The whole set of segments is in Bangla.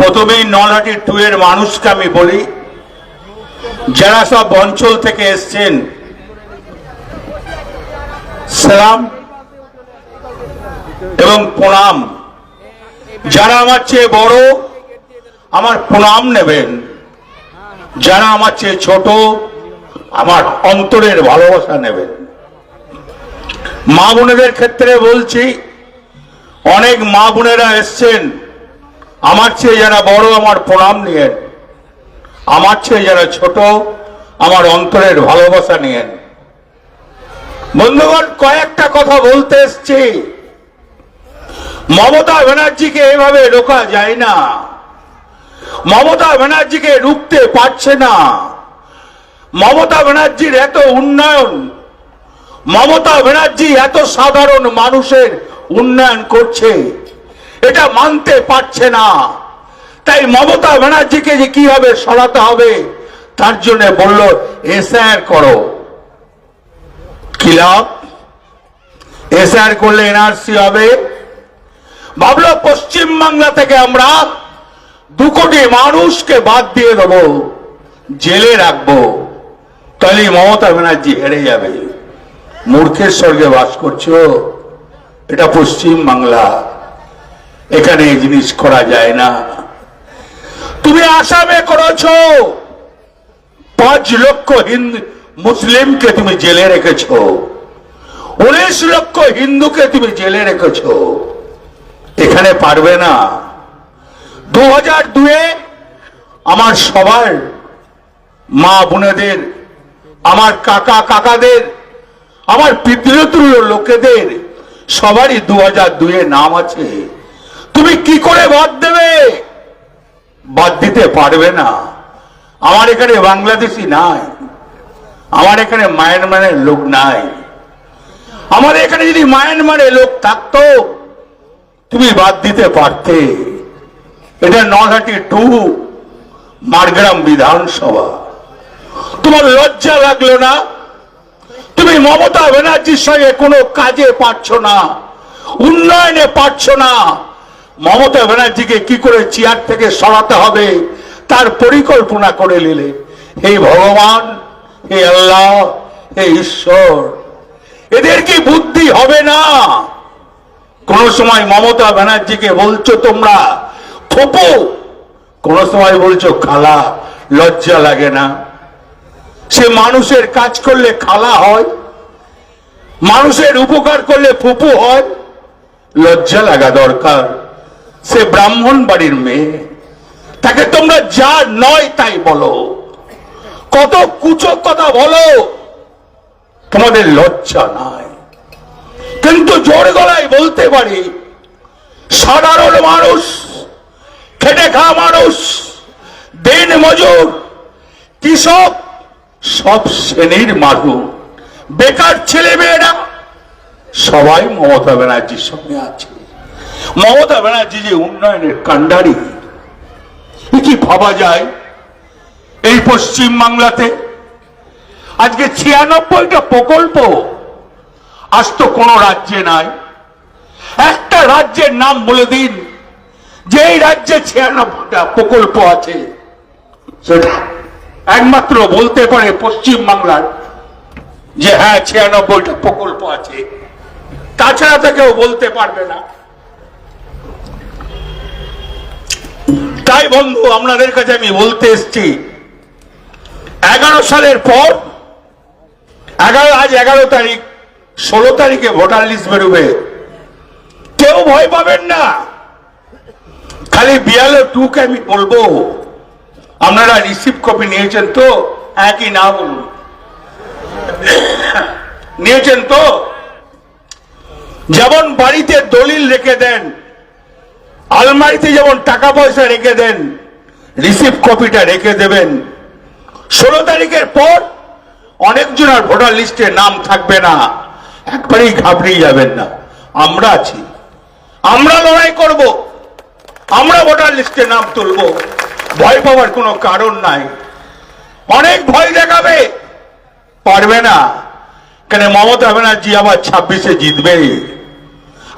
প্রথমেই নলহাটি টু এর মানুষকে আমি বলি, যারা সব অঞ্চল থেকে এসছেন, সালাম এবং প্রণাম। যারা আমার চেয়ে বড়, আমার প্রণাম নেবেন। যারা আমার চেয়ে ছোট, আমার অন্তরের ভালোবাসা নেবেন। মা বোনেদের ক্ষেত্রে বলছি, অনেক মা বোনেরা এসছেন আমার চেয়ে যারা বড় আমার প্রণাম নিয়ে আমার চেয়ে যারা ছোট আমার অন্তরের ভালোবাসা নিয়ে বন্ধুগণ, কয়েকটা কথা বলতে এসছি। মমতা ব্যানার্জিকে এভাবে রোকা যায় না। মমতা ব্যানার্জিকে রুখতে পারছে না। মমতা ব্যানার্জির এত উন্নয়ন, মমতা ব্যানার্জি এত সাধারণ মানুষের উন্নয়ন করছে। এটা মানতে পারছে না। তাই মমতা ব্যানার্জিকে যে কীভাবে সরাতে হবে, তার জন্য বলল এসআর করো। এসআর করলে এনআরসি হবে। ভাবলো পশ্চিম বাংলা থেকে আমরা দু কোটি মানুষকে বাদ দিয়ে দেবো, জেলে রাখব। তাহলে মমতা ব্যানার্জি হেরে যাবে। মূর্খের স্বর্গে বাস করছ, এটা পশ্চিম বাংলা। এখানে এই জিনিস করা যায় না। তুমি আসামে করেছ। পাঁচ লক্ষ হিন্দু মুসলিমকে তুমি জেলে রেখেছ। উনিশ লক্ষ হিন্দুকে তুমি জেলে রেখেছ। এখানে পারবে না। দু হাজার দুয়ে আমার সবার মা বোনেদের, আমার কাকা কাকাদের, আমার পিতৃতুল্য লোকেদের সবারই দু হাজার দুয়ে নাম আছে। তুমি কি করে বাদ দেবে? বাদ দিতে পারবে না। আমার এখানে বাংলাদেশি নাই। আমার এখানে মায়ানমারের লোক নাই। আমার এখানে যদি মায়ানমারের লোক থাকতো, তুমি বাদ দিতে পারতে। এটা নলহাটি টু, মারগ্রাম বিধানসভা। তোমার লজ্জা লাগল না? তুমি মমতা ব্যানার্জির সঙ্গে কোনো কাজে পারছ না, উন্নয়নে পারছ না। মমতা ব্যানার্জিকে কি করে চেয়ার থেকে সরাতে হবে, তার পরিকল্পনা করে নিলে হে ভগবান, হে আল্লাহ, হে ঈশ্বর, এদের কি বুদ্ধি হবে না? কোন সময় মমতা ব্যানার্জিকে বলছো তোমরা ফুপু কোন সময় বলছো খালা, লজ্জা লাগে না। সে মানুষের কাজ করলে খালা হয়, মানুষের উপকার করলে ফুপু হয়, লজ্জা লাগা দরকার। সে ব্রাহ্মণ বাড়ির মেয়ে। তাকে তোমরা যা নয় তাই বলো। কত কুচক কথা বলো। তোমাদের লজ্জা নাই। কিন্তু জোর গলায় বলতে পারি, সাধারণ মানুষ, খেটে খাওয়া মানুষ, দিন মজুর, কৃষক, সব শ্রেণির মানুষ। বেকার ছেলে মেয়েরা সবাই মমতা ব্যানার্জির সঙ্গে আছে। মমতা ব্যানার্জি যে উন্নয়নের কাণ্ডারি কি ভাবা যায়? এই পশ্চিম বাংলাতে আজকে ছিয়ানব্বইটা প্রকল্প, আজ তো কোনো রাজ্যে নাই। একটা রাজ্যের নাম বলে দিন যে রাজ্যে ছিয়ানব্বইটা প্রকল্প আছে, সেটা একমাত্র বলতে পারে পশ্চিম বাংলার যে হ্যাঁ ছিয়ানব্বইটা প্রকল্প আছে। তাছাড়া তো কেউ বলতে পারবে না। তাই বন্ধু, আপনাদের কাছে আমি বলতে এসছি, এগারো সালের পর, এগারো, আজ এগারো তারিখ, ষোলো তারিখে ভোটার লিস্ট বেরোবে। কেউ ভয় পাবেন না। খালি বিয়ালো টুকে আমি বলব, আপনারা রিসিভ কপি নিয়েছেন তো? একই না বলুন নিয়েছেন তো? যেমন বাড়িতে দলিল রেখে দেন আলমারিতে যেমন টাকা পয়সা রেখে দেন রিসিভ কপিটা রেখে দেবেন। ষোলো তারিখের পর অনেকজন আর ভোটার লিস্টে নাম থাকবে না। একবারেই ঘাবড়িয়ে যাবেন না। আমরা আছি। আমরা লড়াই করব। আমরা ভোটার লিস্টে নাম তুলব। ভয় পাওয়ার কোনো কারণ নাই। অনেক ভয় দেখাবে। পারবে না। কেন মমতা ব্যানার্জি আবার ছাব্বিশে জিতবে।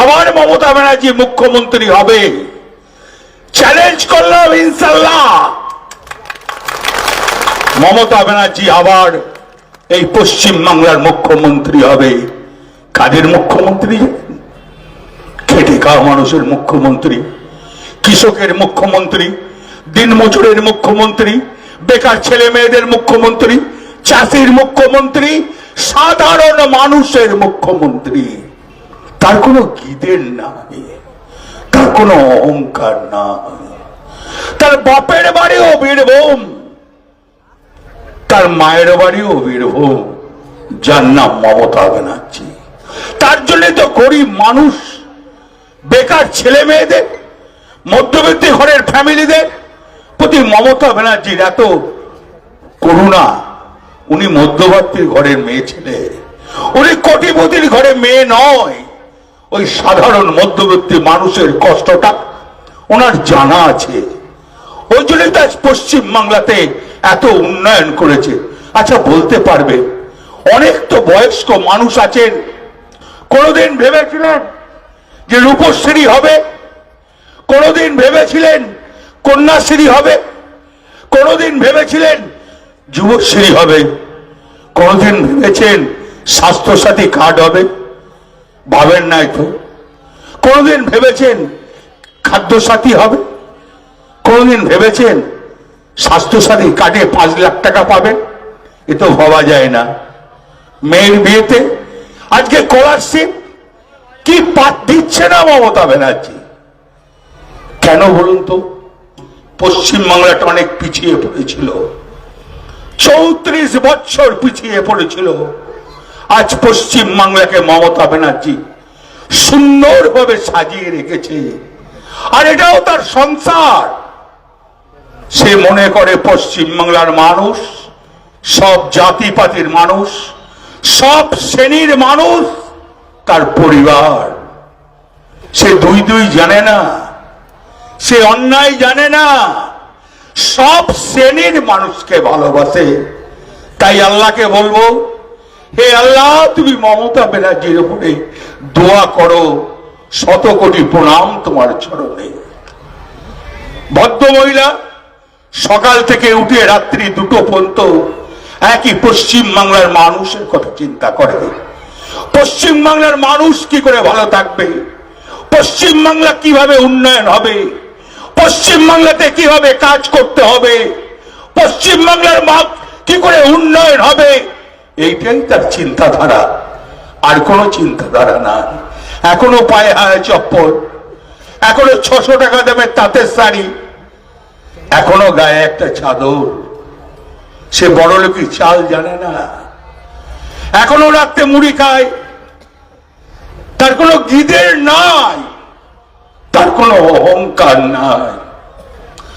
আবার মমতা ব্যানার্জি মুখ্যমন্ত্রী হবে। চ্যালেঞ্জ করলাম ইনশাল্লাহ মমতা ব্যানার্জি আবার এই পশ্চিম বাংলার মুখ্যমন্ত্রী হবে। কাদের মুখ্যমন্ত্রী? খেটে খাওয়া মানুষের মুখ্যমন্ত্রী, কৃষকের মুখ্যমন্ত্রী, দিনমজুরের মুখ্যমন্ত্রী, বেকার ছেলে মেয়েদের মুখ্যমন্ত্রী, চাষির মুখ্যমন্ত্রী, সাধারণ মানুষের মুখ্যমন্ত্রী। তার কোনো গিদের নাই। তার কোনো অহংকার নাই। তার বাপের বাড়িও বীরভূম। তার মায়ের বাড়িও বীরভূম। যার নাম মমতা ব্যানার্জি। তার জন্য তো গরিব মানুষ, বেকার ছেলে মেয়েদের মধ্যবিত্ত ঘরের ফ্যামিলিদের প্রতি মমতা ব্যানার্জির এত করুণা। উনি মধ্যবর্তীর ঘরের মেয়ে ছেলে। উনি কোটিপতির ঘরে মেয়ে নয়। ওই সাধারণ মধ্যবর্তী মানুষের কষ্টটা ওনার জানা আছে। ওই জন্যই তো আজ পশ্চিম বাংলাতে এত উন্নয়ন করেছে। আচ্ছা বলতে পারবে, অনেক তো বয়স্ক মানুষ আছেন, কোনোদিন ভেবেছিলেন যে রূপশ্রী হবে, কোনোদিন ভেবেছিলেন কন্যাশ্রী হবে, কোনোদিন ভেবেছিলেন যুবশ্রী হবে, কোনোদিন ভেবেছেন স্বাস্থ্যসাথী কার্ড হবে। ভাবেন নাই তো? কোনোদিন ভেবেছেন খাদ্যসাথী হবে? কোনোদিন ভেবেছেন স্বাস্থ্যসাথী কার্ডে পাঁচ লাখ টাকা পাবেন এ তো ভাবা যায় না। মেয়ের বিয়েতে আজকে স্কলারশিপ কি পাত দিচ্ছে না মমতা ব্যানার্জি? কেন বলুন তো? পশ্চিমবাংলাটা অনেক পিছিয়ে পড়েছিল। চৌত্রিশ বছর পিছিয়ে পড়েছিল। আজ পশ্চিম বাংলাকে মমতা ব্যানার্জি সুন্দরভাবে সাজিয়ে রেখেছে। আর এটাও তার সংসার। সে মনে করে পশ্চিম বাংলার মানুষ, সব জাতিপাতির মানুষ, সব শ্রেণির মানুষ, তার পরিবার। সে দুই দুই জানে না, সে অন্যায় জানে না, সব শ্রেণির মানুষকে ভালোবাসে। তাই আল্লাহকে বলব হে আল্লাহ, তুমি মমতা ব্যানার্জির উপরে দোয়া করো, শত কোটি প্রণাম তোমার চরণে। ভদ্র মহিলা, সকাল থেকে উঠে রাত্রি দুটো পর্যন্ত একই পশ্চিম বাংলার মানুষের কথা চিন্তা করে। পশ্চিম বাংলার মানুষ কি করে ভালো থাকবে? পশ্চিম বাংলা কীভাবে উন্নয়ন হবে? পশ্চিম বাংলাতে কীভাবে কাজ করতে হবে? পশ্চিম বাংলার কি করে উন্নয়ন হবে? এইটাই তার চিন্তাধারা। আর কোনো চিন্তাধারা নাই। এখনও পায়ে হায় চপ্পল। এখনও ছশো টাকা দামের তাঁতের শাড়ি। এখনও গায়ে একটা চাদর। সে বড় লোকই চাল জানে না। এখনও রাত্রে মুড়ি খায়। তার কোনো গিদের নাই। তার কোনো অহংকার নাই।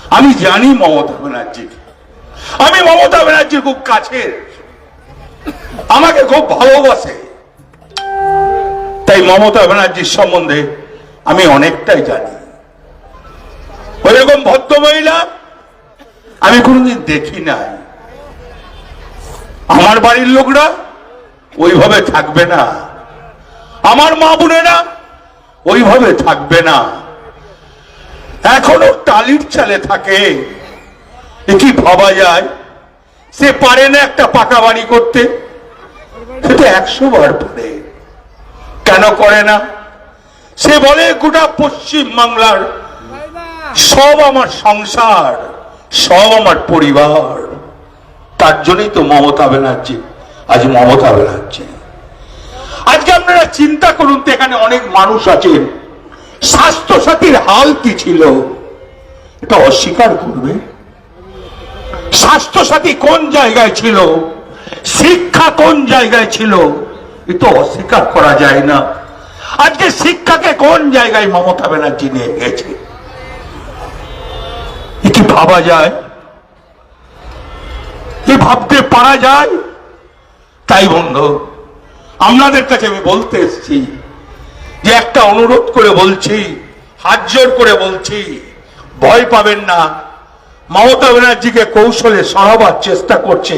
আমি জানি মমতা ব্যানার্জিকে আমি মমতা ব্যানার্জির খুব কাছের। আমাকে খুব ভালোবাসে। তাই মমতা ব্যানার্জির সম্বন্ধে আমি অনেকটাই জানি। ওইরকম ভদ্র মহিলা আমি কোনোদিন দেখি নাই। আমার বাড়ির লোকরা ওইভাবে থাকবে না। আমার মা বোনেরা ওইভাবে থাকবে না। এখনও টালির চালে থাকে। কি ভাবা যায়? সে পারে না একটা পাকা বাড়ি করতে। সেটা একশো বার পারে কেন করে না? সে বলে, গোটা পশ্চিম বাংলার সব আমার সংসার, সব আমার পরিবার। তার জন্যই তো মমতা আজ মমতা আজকে আপনারা চিন্তা করুন তো, এখানে অনেক মানুষ আছেন। স্বাস্থ্য সাথীর হাল কি ছিল? এটা অস্বীকার করবে। স্বাস্থ্য সাথী কোন জায়গায় ছিল? শিক্ষা কোন জায়গায় ছিল? এ তো অস্বীকার করা যায় না। আজকে শিক্ষাকে কোন জায়গায় মমতা ব্যানার্জি নিয়ে গেছে? এ কি ভাবা যায়? এ ভাবতে পারা যায়? তাই বন্ধু, আপনাদের কাছে আমি বলতে এসছি যে একটা অনুরোধ করে বলছি, হাত জোর করে বলছি, ভয় পাবেন না। মমতা ব্যানার্জিকে কৌশলে সরাবার চেষ্টা করছে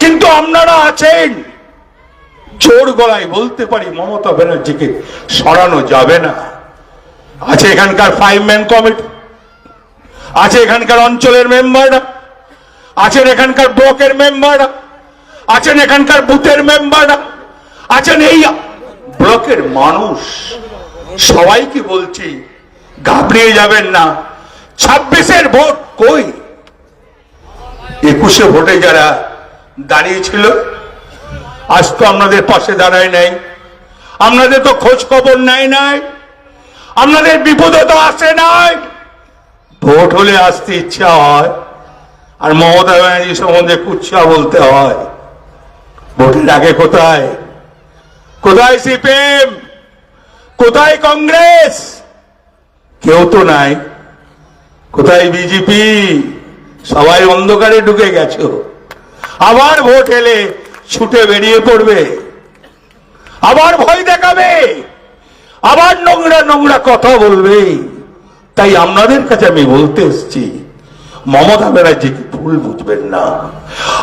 কিন্তু আপনারা আছেন। জোর গলায় বলতে পারি, মমতা ব্যানার্জিকে সরানো যাবে না। আছে এখানকার ফাইভ ম্যান কমিটি আছে এখানকার অঞ্চলের মেম্বাররা আছেন এখানকার ব্লকের মেম্বাররা আছেন এখানকার বুথের মেম্বাররা আছেন এই ব্লকের মানুষ। সবাইকে বলছি, ঘাবড়িয়ে যাবেন না। ছাব্বিশের ভোট কই? একুশে ভোটে যারা দাঁড়িয়েছিল। আজ তো আপনাদের পাশে দাঁড়ায় নাই। আপনাদের তো খোঁজ খবর নাই নাই। আপনাদের বিপদে তো আসে নাই। ভোট হলে আসতে ইচ্ছা হয়, আর মমতা ব্যানার্জি সম্বন্ধে কুচ্ছা বলতে হয়। ভোটের আগে কোথায়? কোথায় সিপিএম? কোথায় কংগ্রেস? কেউ তো নাই। কোথায় বিজেপি? সবাই অন্ধকারে ঢুকে গেছো। আবার ভোট এলে ছুটে বেরিয়ে পড়বে। আবার ভয় দেখাবে। আবার নোংরা নোংরা কথা বলবে। তাই আপনাদের কাছে আমি বলতে এসছি, মমতা ব্যানার্জিকে ভুল বুঝবেন না।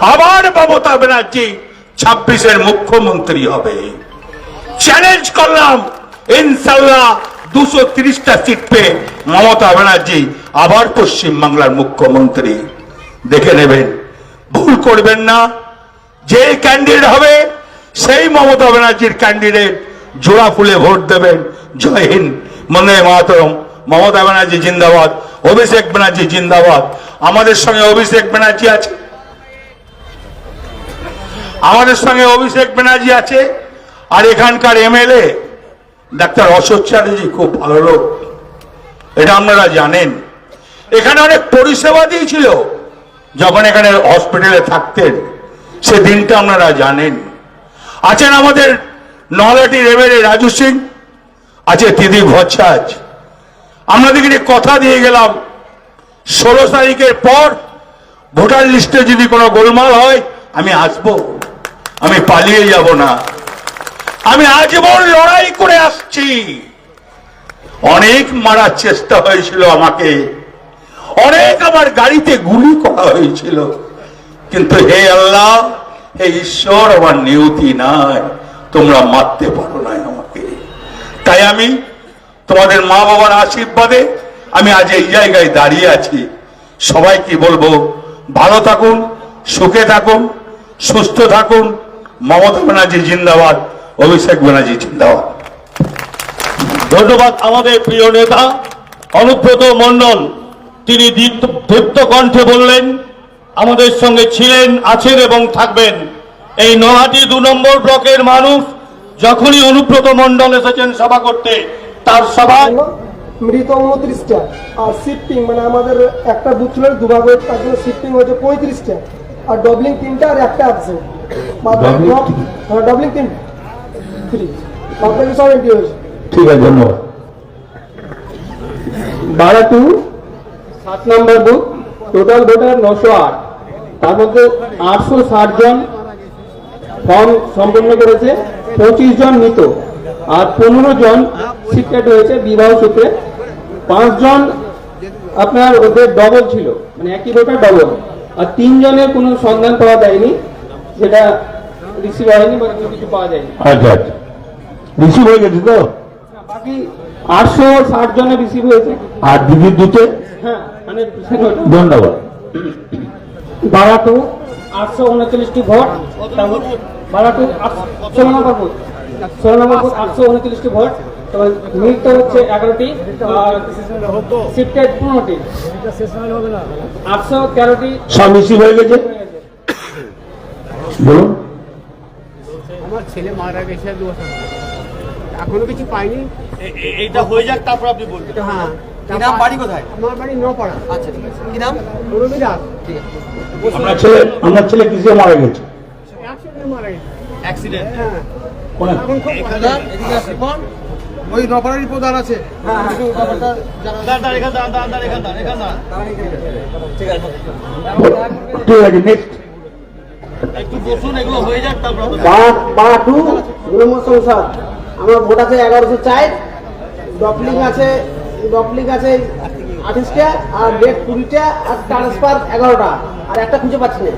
আবার মমতা ব্যানার্জি ছাব্বিশের মুখ্যমন্ত্রী হবে। চ্যালেঞ্জ করলাম ইনশাল্লাহ দুশো তিরিশটা সিট পেয়ে মমতা ব্যানার্জি আবার পশ্চিম বাংলার মুখ্যমন্ত্রী। দেখে নেবেন ভুল করবেন না। যে ক্যান্ডিডেট হবে, সেই মমতা ব্যানার্জির ক্যান্ডিডেট জোড়া ফুলে ভোট দেবেন। জয় হিন্দ। মনে মাতরম। মমতা ব্যানার্জি জিন্দাবাদ। অভিষেক ব্যানার্জি জিন্দাবাদ। আমাদের সঙ্গে অভিষেক ব্যানার্জি আছে। আমাদের সঙ্গে অভিষেক ব্যানার্জি আছে। আর এখানকার এমএলএ, ডাক্তার অশোক চ্যাটার্জি, খুব ভালো লোক। এটা আপনারা জানেন। এখানে অনেক পরিষেবা দিয়েছিল যখন এখানে হসপিটালে থাকতেন, সে দিনটা আপনারা জানেন। আছেন আমাদের নলাটির এমএলএ রাজু সিং, আছে দিদি ভট্টাচ আপনাদেরকে কথা দিয়ে গেলাম, ষোলো তারিখের পর ভোটার লিস্টে যদি কোনো গোলমাল হয়, আমি আসব। আমি পালিয়ে যাব না। আমি আজীবন লড়াই করে আসছি। অনেক মারার চেষ্টা হয়েছিল আমাকে। অনেক আমার গাড়িতে গুলি করা হয়েছিল। কিন্তু হে আল্লাহ, হে ঈশ্বর, আমার নিয়তি নাই। তোমরা মারতে পারো না আমাকে। তাই আমি তোমাদের মা বাবার আশীর্বাদে আমি আজ এই জায়গায় দাঁড়িয়ে আছি। সবাইকে বলব, ভালো থাকুন, সুখে থাকুন, সুস্থ থাকুন। মমতা ব্যানার্জি জিন্দাবাদ, অভিষেক ব্যানার্জি জিন্দাবাদ। ধন্যবাদ আমাদের প্রিয় নেতা, অনুব্রত মণ্ডল। তিনি দীপ্ত কণ্ঠে বললেন আমাদের সঙ্গে ছিলেন আছেন এবং থাকবেন। এই নহাটি দু নম্বর ব্লকের মানুষ যখনই অনুব্রত মণ্ডল এসেছেন সভা করতে তার সভায় মৃত উনত্রিশটা আর শিফটিং মানে আমাদের একটা বুথ ছিল দুভাগ তার জন্য শিফটিং হয়েছে পঁয়ত্রিশটা। আর ডবলিং তিনটা আর একটা অ্যাবসেন্ট হ্যাঁ ডবলিং তিন থ্রি সব হয়েছে ঠিক আছে ধন্যবাদ। বারো টু সাত নম্বর বুথ টোটাল ভোটার নশো আট। তার মধ্যে আটশো ষাট জন ফর্ম সম্পন্ন করেছে পঁচিশ জন মৃত আর পনেরো জন সিক্রেট হয়েছে বিবাহ সূত্রে। পাঁচজন আপনার ওদের ডবল ছিল মানে একই ভোটার ডবল আর তিনজনের কোনো সন্ধান পাওয়া যায়নি সেটা রিসিভ হয়নি কিছু কিছু পাওয়া যায়নি। আচ্ছা আচ্ছা। রিসিভ হয়ে গেছে তো? বাকি আটশো ষাট জনের রিসিভ হয়েছে। আর দিদির দুতে হ্যাঁ মানে ধন্যবাদ। বারাটু আটশো উনচল্লিশটি ভোট বারাটু ষোলো নম্বর বুথ ষোলো নম্বর বুথ আটশো উনচল্লিশটি ভোট তবে মৃত হচ্ছে এগারোটি আর শিফটেড পনেরোটি। আটশো তেরোটি সব রিসিভ হয়ে গেছে? বলুন। আমার ছেলে মারা গেছে দু বছর আগে। এখনও কিছু পাইনি। এইটা হয়ে যাক তারপর আপনি বলবেন। হ্যাঁ কি নাম বাড়ি কোথায়? আমার বাড়ি নপাড়া। আচ্ছা ঠিক আছে। কি নাম? মুরব্বী দাস আপনার ছেলে আপনার ছেলে কিসে মারা গেছে? অ্যাক্সিডেন্টে মারা গেছে। অ্যাক্সিডেন্ট হ্যাঁ। কোন? এখানে এদিকে আসি ওই নপাড়ারই প্রধান আছে। ঠিক আছে। নেক্সট একটু বসুন এগুলো হয়ে যাক তারপর টু আমার ভোট আছে এগারোশো চার ডপলিং আছে ডপলিং আছে আঠাশটা আর ডেট কুড়িটা আর ট্রান্সফার এগারোটা আর একটা খুঁজে পাচ্ছি না।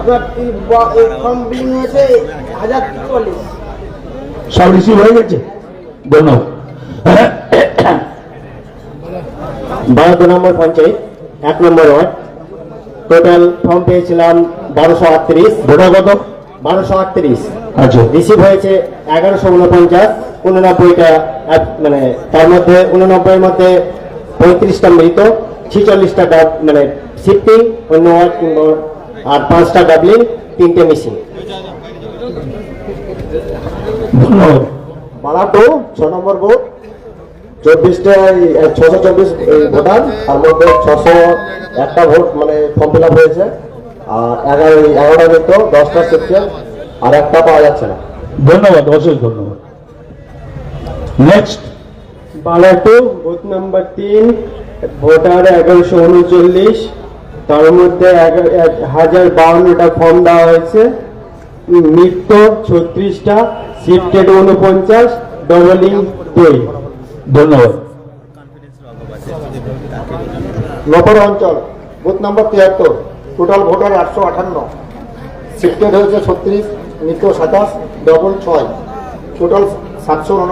আপনার ফর্ম বিলিং হয়েছে হাজার চুয়াল্লিশ সব রিসিভ হয়ে গেছে? ধন্যবাদ বারো নম্বর পঞ্চায়েত এক নম্বর ওয়ার্ড। টোটাল ফর্ম পেয়েছিলাম বারোশো আটত্রিশ। ভোটার কত? বারোশো আটত্রিশ। আচ্ছা। রিসিভ হয়েছে এগারোশো উনপঞ্চাশ উননব্বইটা এক- মানে তার মধ্যে উননব্বইয়ের মধ্যে পঁয়ত্রিশটা মৃত ছিচল্লিশটা ডাব- মানে শিফটিং অন্য ওয়ার্ড কিংবা আর পাঁচটা ডাবলিং তিনটে মিসিং। ধন্যবাদ। বারাটো ছ নম্বর বুথ চব্বিশটা ছশো চব্বিশ ভোটার তার মধ্যে ছশো একটা ভোট মানে ফর্ম ফিল আপ হয়েছে। আর এগারো এগারোটা মৃত দশটা সেপ্টেম্বর আর একটা পাওয়া যাচ্ছে না। ধন্যবাদ অশেষ ধন্যবাদ। নেক্সট বালাটো বুথ নাম্বার তিন ভোটার এগারোশো উনচল্লিশ তার মধ্যে এক হাজার বাউন্নটা ফর্ম দেওয়া হয়েছে। মৃত্য ছত্রিশটা শিফটেড উনপঞ্চাশ ডবলিং দুই ধন্যবাদ। নপর অঞ্চল বুথ নাম্বার তিয়াত্তর টোটাল ভোটার আটশো আটান্ন শিফটেড হয়েছে ছত্রিশ মৃত সাতাশ ডবল ছয় টোটাল সাতশো